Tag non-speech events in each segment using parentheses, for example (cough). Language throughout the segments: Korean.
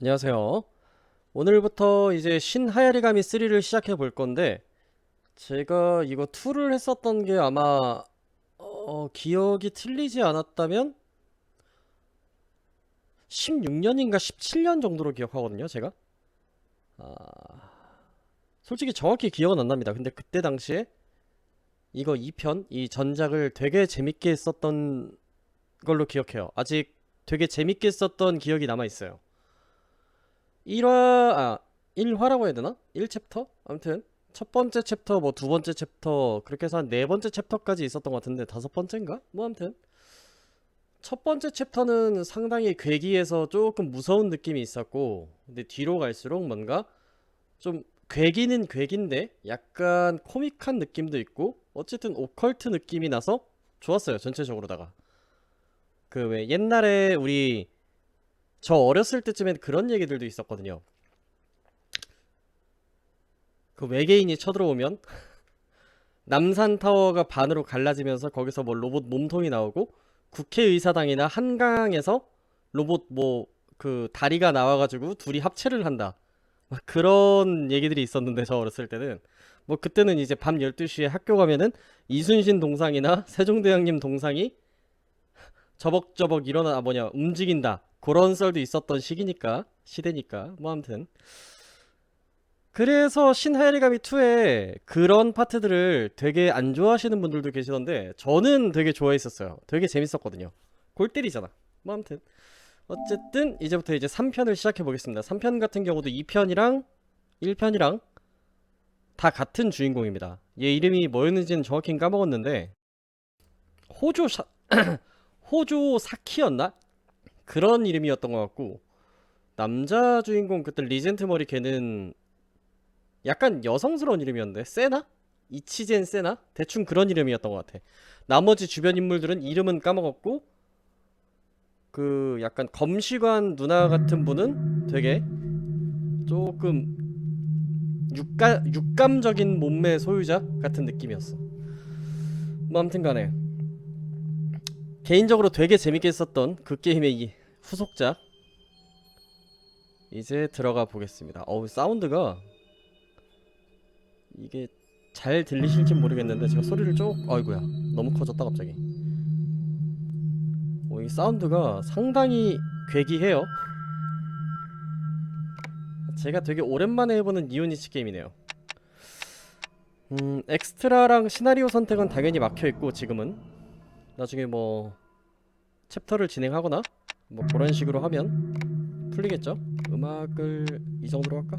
안녕하세요. 오늘부터 이제 신하야리가미 3를 시작해 볼 건데 제가 이거 2를 했었던 게 아마 어, 기억이 틀리지 않았다면 16년인가 17년 정도로 기억하거든요, 제가. 아, 솔직히 정확히 기억은 안 납니다. 근데 그때 당시에 이거 2편, 이 전작을 되게 재밌게 했었던 걸로 기억해요. 아직 되게 재밌게 썼던 기억이 남아 있어요. 1화, 아, 1화라고 해야 되나? 1챕터? 아무튼, 첫 번째 챕터, 뭐 두 번째 챕터, 그렇게 해서 한 네 번째 챕터까지 있었던 것 같은데, 다섯 번째인가? 뭐 아무튼. 첫 번째 챕터는 상당히 괴기해서 조금 무서운 느낌이 있었고, 근데 뒤로 갈수록 뭔가 좀 괴기는 괴기인데, 약간 코믹한 느낌도 있고, 어쨌든 오컬트 느낌이 나서 좋았어요, 전체적으로다가. 그 왜 옛날에 우리 저 어렸을 때쯤엔 그런 얘기들도 있었거든요. 그 외계인이 쳐들어오면 (laughs) 남산 타워가 반으로 갈라지면서 거기서 뭐 로봇 몸통이 나오고 국회의사당이나 한강에서 로봇 뭐 그 다리가 나와가지고 둘이 합체를 한다. 막 그런 얘기들이 있었는데 저 어렸을 때는 뭐 그때는 이제 밤 12시에 학교 가면은 이순신 동상이나 세종대왕님 동상이 (laughs) 저벅저벅 일어나 아, 뭐냐 움직인다 그런 썰도 있었던 시기니까 시대니까. 뭐 아무튼. 그래서 신하야리가미 2에 그런 파트들을 되게 안 좋아하시는 분들도 계시던데 저는 되게 좋아했었어요. 되게 재밌었거든요. 골 때리잖아. 뭐 아무튼. 어쨌든 이제부터 이제 3편을 시작해 보겠습니다. 3편 같은 경우도 2편이랑 1편이랑 다 같은 주인공입니다. 얘 이름이 뭐였는지는 정확히 까먹었는데 호조 샤 (clears throat) 호조 사키였나? 그런 이름이었던 것 같고 남자 주인공 그때 리젠트 머리 걔는 약간 여성스러운 이름이었는데 세나? 이치젠 세나? 대충 그런 이름이었던 것 같아 나머지 주변 인물들은 이름은 까먹었고 그 약간 검시관 누나 같은 분은 되게 조금 육가, 육감적인 몸매 소유자 같은 느낌이었어 뭐 아무튼 간에 개인적으로 되게 재밌게 했었던 그 게임의 이 후속작 이제 들어가 보겠습니다. 어우 사운드가 이게 잘 들리실지 모르겠는데 제가 소리를 쭉 아이고야 너무 커졌다 갑자기. 어, 이 사운드가 상당히 괴기해요. 제가 되게 오랜만에 해보는 니오니치 게임이네요. 음 엑스트라랑 시나리오 선택은 당연히 막혀있고 지금은 나중에 뭐 챕터를 진행하거나 뭐 그런 식으로 하면 풀리겠죠? 음악을 이 정도로 할까?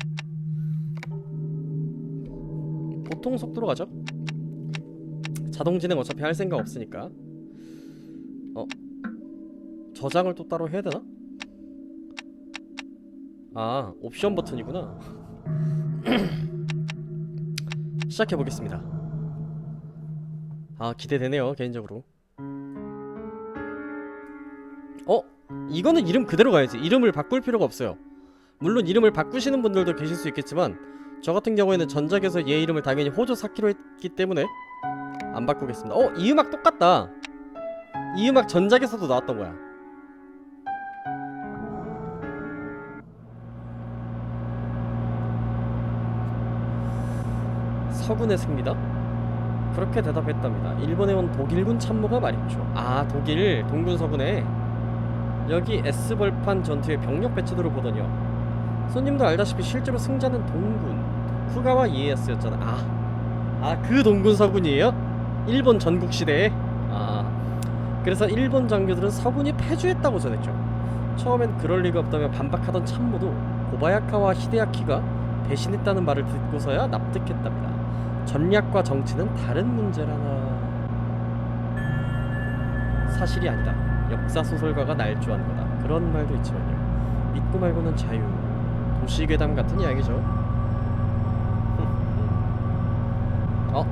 보통 속도로 가죠? 자동 진행 어차피 할 생각 없으니까 어? 저장을 또 따로 해야 되나? 아 옵션 버튼이구나 (clears throat) 시작해 보겠습니다 아 기대되네요 개인적으로 이거는 이름 그대로 가야지. 이름을 바꿀 필요가 없어요. 물론 이름을 바꾸시는 분들도 계실 수 있겠지만 저 같은 경우에는 전작에서 얘 이름을 당연히 호조 사키로 했기 때문에 안 바꾸겠습니다. 어? 이 음악 똑같다. 이 음악 전작에서도 나왔던 거야. 서군의 승리다? 그렇게 대답했답니다. 일본에 온 독일군 참모가 말했죠. 아 독일 동군 서군에 여기 S벌판 전투의 병력 배치도를 보더니요. 손님도 알다시피 실제로 승자는 동군 후가와 이에야스였잖아. 아, 아그 동군 서군이에요? 일본 전국 시대에. 아, 그래서 일본 장교들은 서군이 패주했다고 전했죠. 처음엔 그럴 리가 없다며 반박하던 참모도 고바야카와 히데야키가 배신했다는 말을 듣고서야 납득했답니다. 전략과 정치는 다른 문제라나. 사실이 아니다. 역사 소설가가 날조한 거다. 그런 말도 있지만요. 믿고 말고는 자유. 도시괴담 같은 이야기죠. (laughs) 어?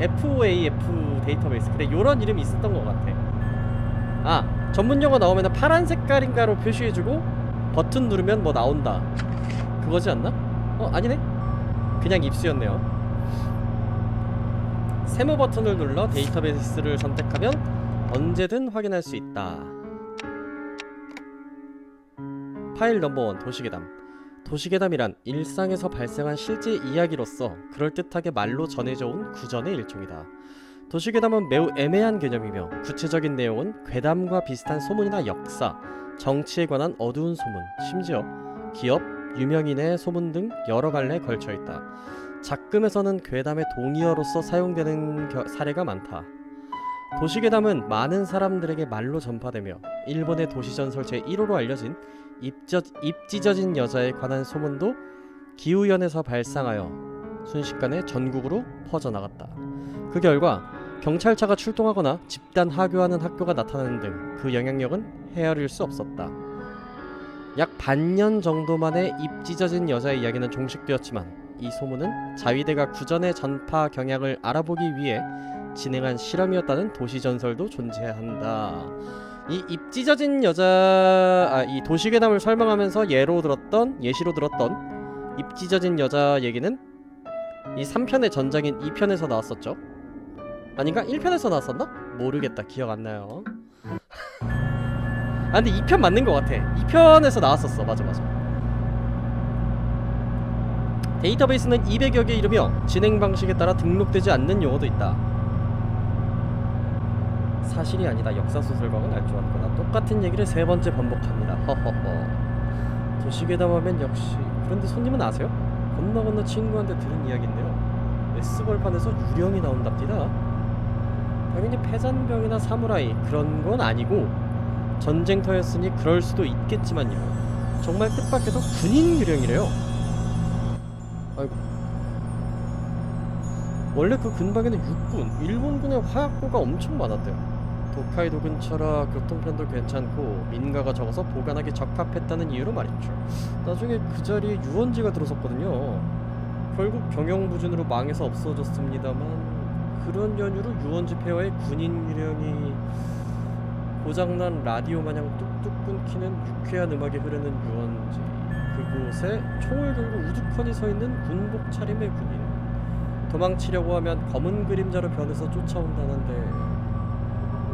FOAF 데이터베이스. 그래, 요런 이름이 있었던 것 같아. 아, 전문 용어 나오면 파란 색깔인가로 표시해주고 버튼 누르면 뭐 나온다. 그거지 않나? 어, 아니네. 그냥 입수였네요. 세모 버튼을 눌러 데이터베이스를 선택하면 언제든 확인할 수 있다. 파일 넘버원 도시괴담 도시괴담이란 일상에서 발생한 실제 이야기로서 그럴듯하게 말로 전해져 온 구전의 일종이다. 도시괴담은 매우 애매한 개념이며 구체적인 내용은 괴담과 비슷한 소문이나 역사, 정치에 관한 어두운 소문, 심지어 기업, 유명인의 소문 등 여러 갈래에 걸쳐 있다. 작금에서는 괴담의 동의어로서 사용되는 겨- 사례가 많다. 도시괴담은 많은 사람들에게 말로 전파되며 일본의 도시전설 제1호로 알려진 입저, 입찢어진 여자에 관한 소문도 기우현에서 발상하여 순식간에 전국으로 퍼져나갔다. 그 결과 경찰차가 출동하거나 집단 하교하는 학교가 나타나는 등 그 영향력은 헤아릴 수 없었다. 약 반년 정도 만에 입 찢어진 여자의 이야기는 종식되었지만 이 소문은 자위대가 구전의 전파 경향을 알아보기 위해 진행한 실험이었다는 도시 전설도 존재한다. 이 입 찢어진 여자 아, 이 도시괴담을 설명하면서 예로 들었던 예시로 들었던 입 찢어진 여자 얘기는 이 3편의 전작인 2편에서 나왔었죠. 아닌가? 1편에서 나왔었나? 모르겠다. 기억 안 나요. (laughs) 아 근데 2편 맞는 것 같아. 2편에서 나왔었어. 맞아 맞아. 데이터베이스는 200여 개 이르며 진행 방식에 따라 등록되지 않는 용어도 있다. 사실이 아니다. 역사 소설과는 알조한거나 똑같은 얘기를 세 번째 반복합니다. 허허허. 도시괴담하면 역시 그런데 손님은 아세요? 건너 건너 친구한테 들은 이야기인데요. S벌판에서 유령이 나온답니다. 당연히 패잔병이나 사무라이 그런 건 아니고 전쟁터였으니 그럴 수도 있겠지만요. 정말 뜻밖에도 군인 유령이래요. 아이고. 원래 그 근방에는 육군, 일본군의 화약고가 엄청 많았대요. 도카이도 근처라 교통편도 괜찮고 민가가 적어서 보관하기 적합했다는 이유로 말이죠. 나중에 그 자리에 유원지가 들어섰거든요. 결국 경영부준으로 망해서 없어졌습니다만 그런 연유로 유원지 폐허에 군인 유령이 고장난 라디오 마냥 뚝뚝 끊기는 유쾌한 음악이 흐르는 유원지 그곳에 총을 들고 우두커니 서 있는 군복 차림의 군인 도망치려고 하면 검은 그림자로 변해서 쫓아온다는데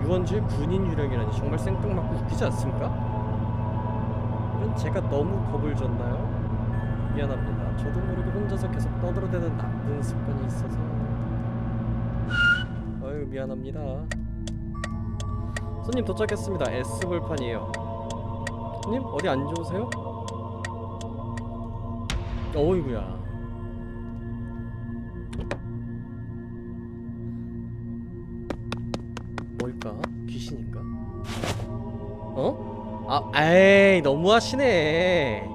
유원지의 군인 유령이라니 정말 생뚱맞고 웃기지 않습니까? 이건 제가 너무 겁을 줬나요? 미안합니다. 저도 모르게 혼자서 계속 떠들어대는 나쁜 습관이 있어서 아유 미안합니다. 손님 도착했습니다. S 볼판이에요. 손님 어디 안 좋으세요? 어이구야. 어? 아, 에이 너무하시네.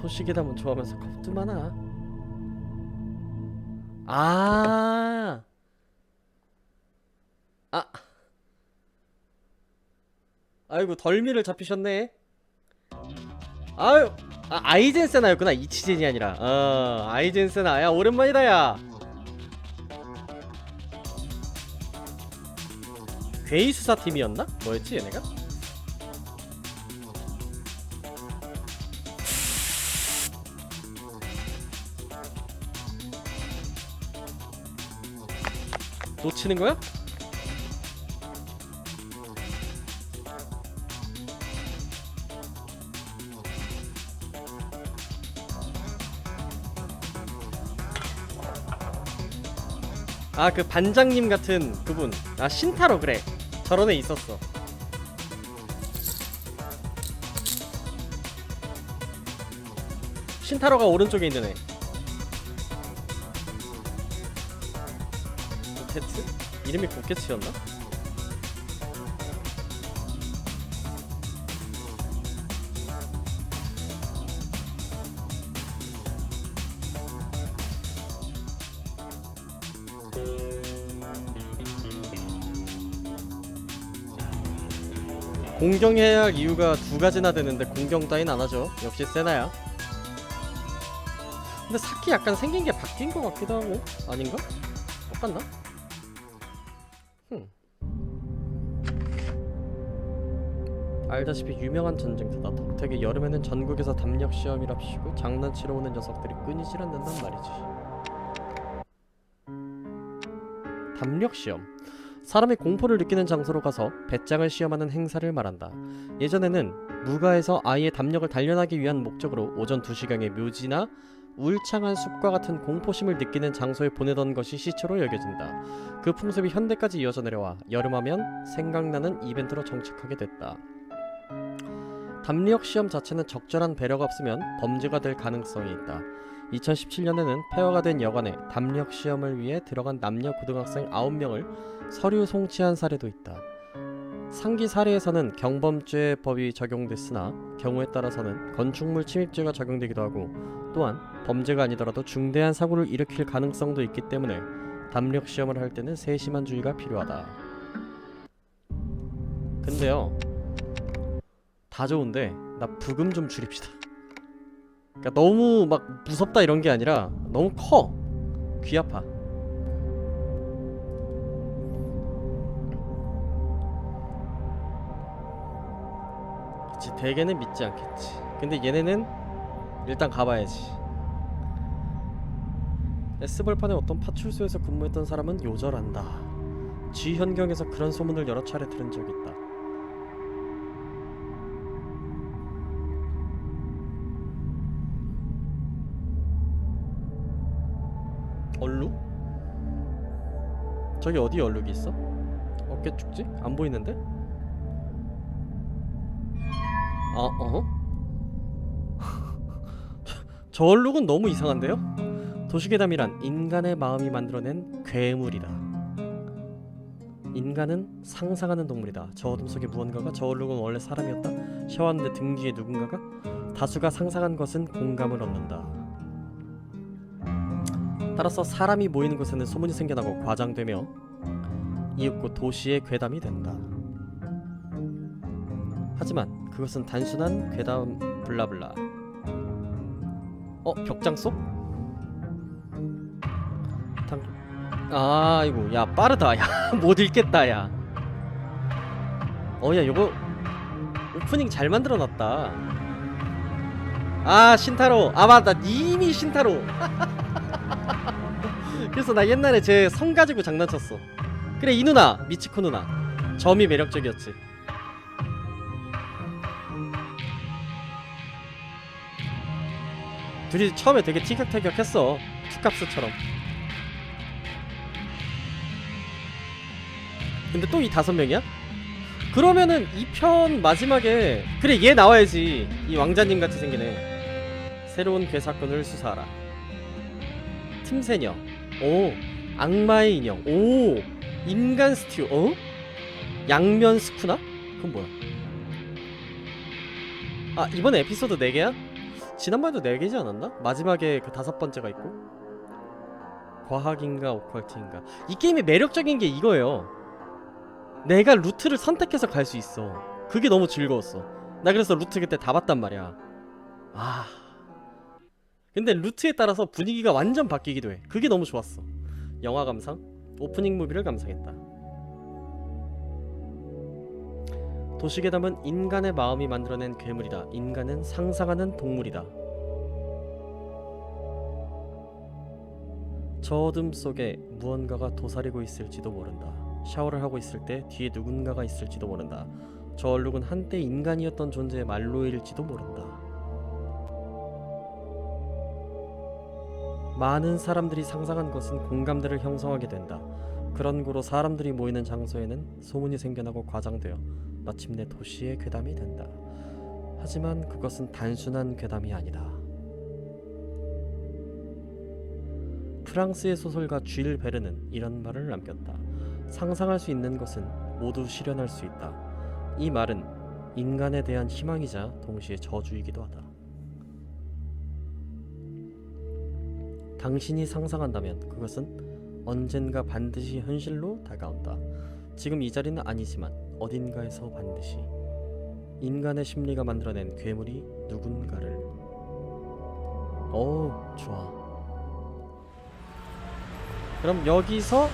토시계담은 좋아하면서 겁도 많아. 아. 아. 아이고 덜미를 잡히셨네. 아유. 아, 아이젠 세나였구나. 이치젠이 아니라. 어, 아이젠 세나. 야, 오랜만이다, 야. 괴이 수사 팀이었나? 뭐였지, 얘네가? 놓치는 거야? 아 그 반장님 같은 그분 아 신타로 그래 저런 애 있었어 신타로가 오른쪽에 있는 애 고케츠? 이름이 고케츠였나? 공경해야 할 이유가 두 가지나 되는데 공경 따윈 안 하죠. 역시 세나야. 근데 사키 약간 생긴 게 바뀐 것 같기도 하고 아닌가? 똑같나? 흠. 알다시피 유명한 전쟁터다. 덕택의 여름에는 전국에서 담력 시험이랍시고 장난치러 오는 녀석들이 끊이질 않는단 말이지. 담력 시험. 사람이 공포를 느끼는 장소로 가서 배짱을 시험하는 행사를 말한다. 예전에는 무가에서 아이의 담력을 단련하기 위한 목적으로 오전 2시경에 묘지나 울창한 숲과 같은 공포심을 느끼는 장소에 보내던 것이 시초로 여겨진다. 그 풍습이 현대까지 이어져 내려와 여름하면 생각나는 이벤트로 정착하게 됐다. 담력 시험 자체는 적절한 배려가 없으면 범죄가 될 가능성이 있다. 2017년에는 폐허가 된 여관에 담력 시험을 위해 들어간 남녀 고등학생 9명을 서류 송치한 사례도 있다. 상기 사례에서는 경범죄 법이 적용됐으나 경우에 따라서는 건축물 침입죄가 적용되기도 하고 또한 범죄가 아니더라도 중대한 사고를 일으킬 가능성도 있기 때문에 담력 시험을 할 때는 세심한 주의가 필요하다. 근데요. 다 좋은데 나 부금 좀 줄입시다. 그러니까 너무 막 무섭다 이런 게 아니라 너무 커. 귀 아파. 그치 대개는 믿지 않겠지. 근데 얘네는 일단 가봐야지. S벌판의 어떤 파출소에서 근무했던 사람은 요절한다. G 현경에서 그런 소문을 여러 차례 들은 적이 있다. 얼룩? 저기 어디 얼룩이 있어? 어깨 축지? 안 보이는데? 아, 어? (laughs) 저 얼룩은 너무 이상한데요? 도시괴담이란 인간의 마음이 만들어낸 괴물이다. 인간은 상상하는 동물이다. 저 어둠 속에 무언가가 저 얼룩은 원래 사람이었다. 샤워하는데 등 뒤에 누군가가 다수가 상상한 것은 공감을 얻는다. 따라서 사람이 모이는 곳에는 소문이 생겨나고 과장되며 이윽고 도시의 괴담이 된다. 하지만 그것은 단순한 괴담 블라블라. 어 벽장 속? 당... 아이고 야 빠르다 야 (laughs) 못 읽겠다 야. 어야 요거 오프닝 잘 만들어놨다. 아 신타로 아 맞다 이미 신타로. (laughs) 그래서 나 옛날에 제 성 가지고 장난쳤어. 그래 이 누나 미치코 누나 점이 매력적이었지. 둘이 처음에 되게 티격태격했어 투캅스처럼. 근데 또 이 다섯 명이야? 그러면은 이 편 마지막에 그래 얘 나와야지 이 왕자님 같이 생기네. 새로운 괴사건을 수사하라. 틈새녀. 오. 악마의 인형. 오. 인간 스튜. 어? 양면 스쿠나? 그건 뭐야? 아, 이번에 에피소드 4개야? 지난번에도 4개지 않았나? 마지막에 그 다섯 번째가 있고. 과학인가 오컬트인가. 이 게임의 매력적인 게 이거예요. 내가 루트를 선택해서 갈 수 있어. 그게 너무 즐거웠어. 나 그래서 루트 그때 다 봤단 말이야. 아. 근데 루트에 따라서 분위기가 완전 바뀌기도 해. 그게 너무 좋았어. 영화 감상, 오프닝 무비를 감상했다. 도시괴담은 인간의 마음이 만들어낸 괴물이다. 인간은 상상하는 동물이다. 저 어둠 속에 무언가가 도사리고 있을지도 모른다. 샤워를 하고 있을 때 뒤에 누군가가 있을지도 모른다. 저 얼룩은 한때 인간이었던 존재의 말로일지도 모른다. 많은 사람들이 상상한 것은 공감대를 형성하게 된다. 그런 구로 사람들이 모이는 장소에는 소문이 생겨나고 과장되어 마침내 도시의 괴담이 된다. 하지만 그것은 단순한 괴담이 아니다. 프랑스의 소설가 쥘 베르는 이런 말을 남겼다. 상상할 수 있는 것은 모두 실현할 수 있다. 이 말은 인간에 대한 희망이자 동시에 저주이기도 하다. 당신이 상상한다면 그것은 언젠가 반드시 현실로 다가온다. 지금 이 자리는 아니지만 어딘가에서 반드시 인간의 심리가 만들어낸 괴물이 누군가를 오 좋아. 그럼 여기서